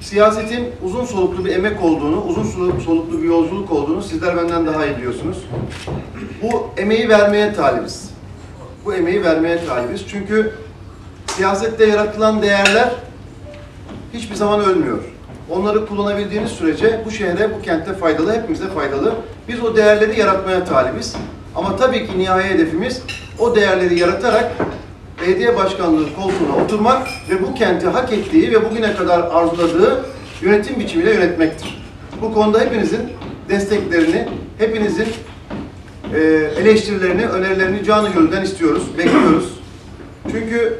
siyasetin uzun soluklu bir emek olduğunu, uzun solu- soluklu bir yolculuk olduğunu sizler benden daha iyi biliyorsunuz. Bu emeği vermeye talibiz. Bu emeği vermeye talibiz. Çünkü siyasette yaratılan değerler hiçbir zaman ölmüyor. Onları kullanabildiğiniz sürece bu şehre, bu kentte faydalı, hepimize faydalı. Biz o değerleri yaratmaya talibiz. Ama tabii ki nihai hedefimiz o değerleri yaratarak belediye başkanlığı koltuğuna oturmak ve bu kenti hak ettiği ve bugüne kadar arzuladığı yönetim biçimiyle yönetmektir. Bu konuda hepinizin desteklerini, hepinizin e, eleştirilerini, önerilerini canı gönülden istiyoruz, bekliyoruz. Çünkü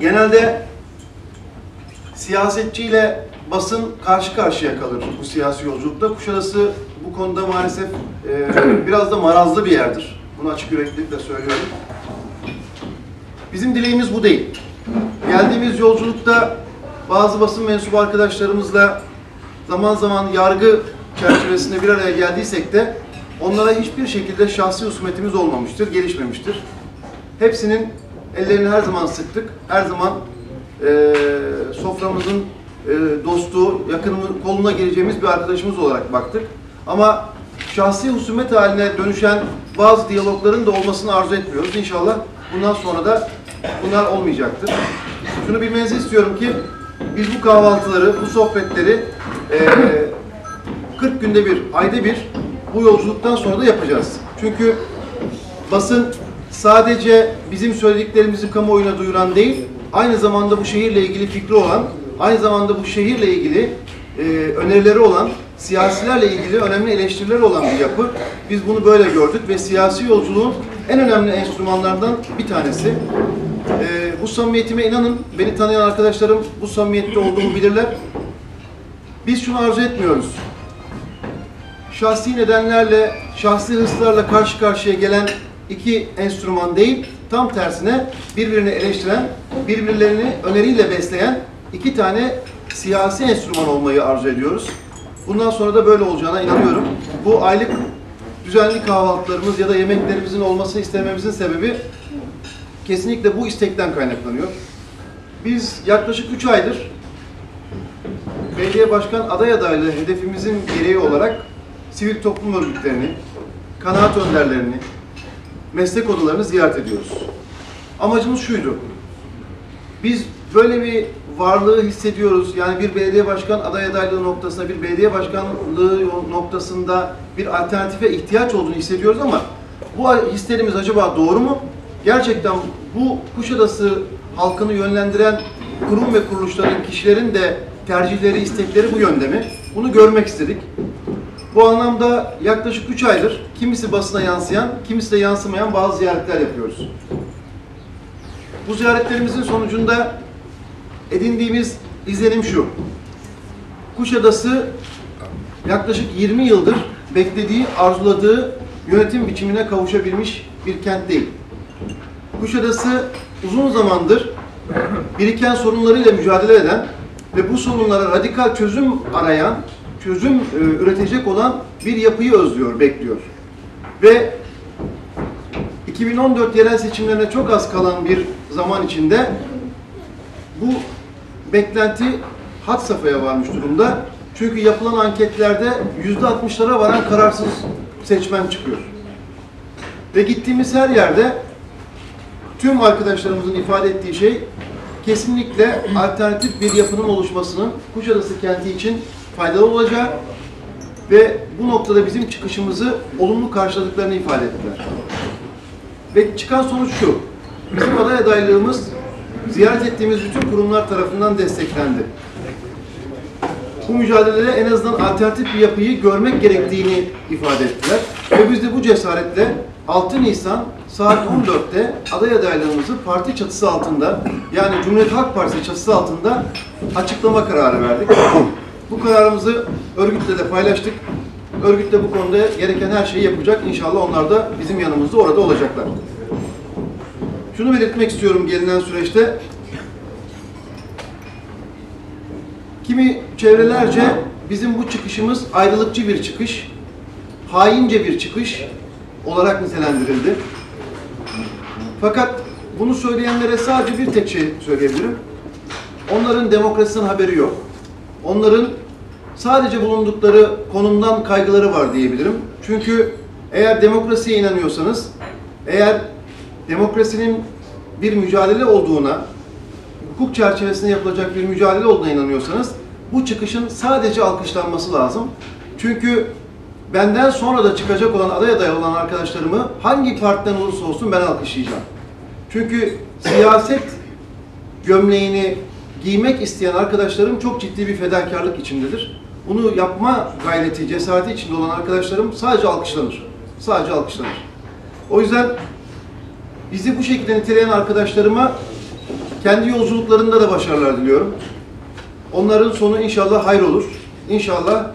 genelde siyasetçiyle basın karşı karşıya kalır bu siyasi yolculukta. Kuşadası bu konuda maalesef e, biraz da marazlı bir yerdir. Bunu açık yüreklilikle söylüyorum. Bizim dileğimiz bu değil. Geldiğimiz yolculukta bazı basın mensubu arkadaşlarımızla zaman zaman yargı çerçevesinde bir araya geldiysek de onlara hiçbir şekilde şahsi husumetimiz olmamıştır, gelişmemiştir. Hepsinin ellerini her zaman sıktık. Her zaman eee soframızın eee, dostu, yakınımız, koluna geleceğimiz bir arkadaşımız olarak baktık. Ama şahsi husumet haline dönüşen bazı diyalogların da olmasını arzu etmiyoruz. İnşallah bundan sonra da bunlar olmayacaktır. Şunu bilmenizi istiyorum ki biz bu kahvaltıları, bu sohbetleri eee 40 günde bir, ayda bir bu yolculuktan sonra da yapacağız. Çünkü basın sadece bizim söylediklerimizi kamuoyuna duyuran değil, aynı zamanda bu şehirle ilgili fikri olan, aynı zamanda bu şehirle ilgili e, önerileri olan, siyasilerle ilgili önemli eleştirileri olan bir yapı. Biz bunu böyle gördük ve siyasi yolculuğun en önemli enstrümanlardan bir tanesi. E, bu samimiyetime inanın, beni tanıyan arkadaşlarım bu samimiyette olduğumu bilirler. Biz şunu arzu etmiyoruz şahsi nedenlerle, şahsi hırslarla karşı karşıya gelen iki enstrüman değil, tam tersine birbirini eleştiren, birbirlerini öneriyle besleyen iki tane siyasi enstrüman olmayı arzu ediyoruz. Bundan sonra da böyle olacağına inanıyorum. Bu aylık düzenli kahvaltılarımız ya da yemeklerimizin olması istememizin sebebi kesinlikle bu istekten kaynaklanıyor. Biz yaklaşık 3 aydır belediye başkan aday adaylığı hedefimizin gereği olarak sivil toplum örgütlerini, kanaat önderlerini, meslek odalarını ziyaret ediyoruz. Amacımız şuydu. Biz böyle bir varlığı hissediyoruz. Yani bir belediye başkan aday adaylığı noktasında, bir belediye başkanlığı noktasında bir alternatife ihtiyaç olduğunu hissediyoruz ama bu hislerimiz acaba doğru mu? Gerçekten bu Kuşadası halkını yönlendiren kurum ve kuruluşların, kişilerin de tercihleri, istekleri bu yönde mi? Bunu görmek istedik. Bu anlamda yaklaşık 3 aydır kimisi basına yansıyan, kimisi de yansımayan bazı ziyaretler yapıyoruz. Bu ziyaretlerimizin sonucunda edindiğimiz izlenim şu. Kuşadası yaklaşık 20 yıldır beklediği, arzuladığı yönetim biçimine kavuşabilmiş bir kent değil. Kuşadası uzun zamandır biriken sorunlarıyla mücadele eden ve bu sorunlara radikal çözüm arayan, çözüm e, üretecek olan bir yapıyı özlüyor, bekliyor. Ve 2014 yerel seçimlerine çok az kalan bir zaman içinde bu beklenti had safhaya varmış durumda. Çünkü yapılan anketlerde yüzde 60'lara varan kararsız seçmen çıkıyor. Ve gittiğimiz her yerde tüm arkadaşlarımızın ifade ettiği şey kesinlikle alternatif bir yapının oluşmasının Kuşadası kenti için faydalı olacağı ve bu noktada bizim çıkışımızı olumlu karşıladıklarını ifade ettiler. Ve çıkan sonuç şu, bizim aday adaylığımız ziyaret ettiğimiz bütün kurumlar tarafından desteklendi. Bu mücadelede en azından alternatif bir yapıyı görmek gerektiğini ifade ettiler. Ve biz de bu cesaretle 6 Nisan saat 14'te aday adaylığımızı parti çatısı altında yani Cumhuriyet Halk Partisi çatısı altında açıklama kararı verdik. Bu kararımızı örgütle de paylaştık. Örgüt de bu konuda gereken her şeyi yapacak. İnşallah onlar da bizim yanımızda orada olacaklar. Şunu belirtmek istiyorum gelinen süreçte. Kimi çevrelerce bizim bu çıkışımız ayrılıkçı bir çıkış, haince bir çıkış olarak nitelendirildi. Fakat bunu söyleyenlere sadece bir tek şey söyleyebilirim. Onların demokrasiden haberi yok. onların sadece bulundukları konumdan kaygıları var diyebilirim. Çünkü eğer demokrasiye inanıyorsanız, eğer demokrasinin bir mücadele olduğuna, hukuk çerçevesinde yapılacak bir mücadele olduğuna inanıyorsanız bu çıkışın sadece alkışlanması lazım. Çünkü benden sonra da çıkacak olan aday aday olan arkadaşlarımı hangi partiden olursa olsun ben alkışlayacağım. Çünkü siyaset gömleğini giymek isteyen arkadaşlarım çok ciddi bir fedakarlık içindedir. Bunu yapma gayreti, cesareti içinde olan arkadaşlarım sadece alkışlanır. Sadece alkışlanır. O yüzden bizi bu şekilde niteleyen arkadaşlarıma kendi yolculuklarında da başarılar diliyorum. Onların sonu inşallah hayır olur. İnşallah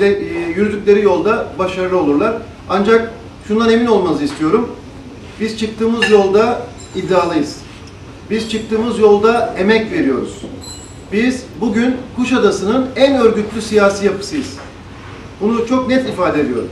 de, e, yürüdükleri yolda başarılı olurlar. Ancak şundan emin olmanızı istiyorum. Biz çıktığımız yolda iddialıyız. Biz çıktığımız yolda emek veriyoruz. Biz bugün Kuşadası'nın en örgütlü siyasi yapısıyız. Bunu çok net ifade ediyorum.